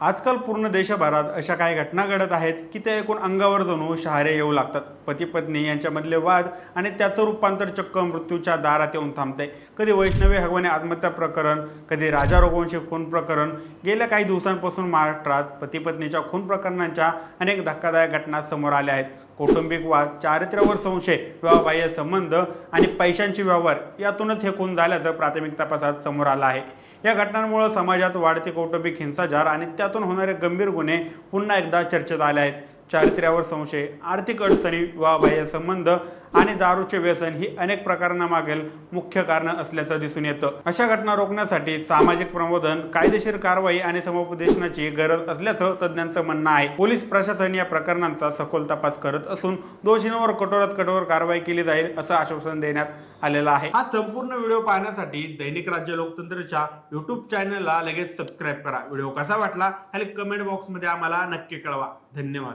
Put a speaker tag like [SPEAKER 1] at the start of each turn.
[SPEAKER 1] आजकाल पूर्ण देशभरात अशा काही घटना घडत आहेत की ते एकूण अंगावर जणू शहारे येऊ लागतात. पती पत्नी यांच्यामधले वाद आणि त्याचं रूपांतर चक्क मृत्यूच्या दारात येऊन थांबते. कधी वैष्णवी हगवणे आत्महत्या प्रकरण कधी राजा रघुवंशी खून प्रकरण. गेल्या काही दिवसांपासून महाराष्ट्रात पती पत्नीच्या खून प्रकरणांच्या अनेक धक्कादायक घटना समोर आल्या आहेत. कौटुंबिक वाद चारित्र्यावर संशय विवाहबाह्य संबंध आणि पैशांचे व्यवहार यातूनच हे खून झाल्याचं प्राथमिक तपासात समोर आलं आहे. या घटनांमुळे समाजात वाढते कौटुंबिक हिंसाचार आणि त्यातून होणारे गंभीर गुन्हे पुन्हा एकदा चर्चेत आले आहेत. चारित्र्यावर संशय आर्थिक अडचणी विवाहबाह्य संबंध आणि दारूचे व्यसन ही अनेक प्रकारांना मुख्य कारण असल्याचं दिसून येतं. अशा घटना रोखण्यासाठी सामाजिक प्रबोधन कायदेशीर कारवाई आणि समुपदेशनाची गरज असल्याचं तज्ज्ञांचं म्हणणं आहे. पोलीस प्रशासन या प्रकरणांचा सखोल तपास करत असून दोषींवर कठोरात कठोर कारवाई केली जाईल असं आश्वासन देण्यात आलेलं आहे. हा संपूर्ण व्हिडिओ पाहण्यासाठी दैनिक राज्य लोकतंत्रच्या युट्यूब चॅनलला लगेच सबस्क्राईब करा. व्हिडिओ कसा वाटला खाली कमेंट बॉक्समध्ये आम्हाला नक्की कळवा. धन्यवाद.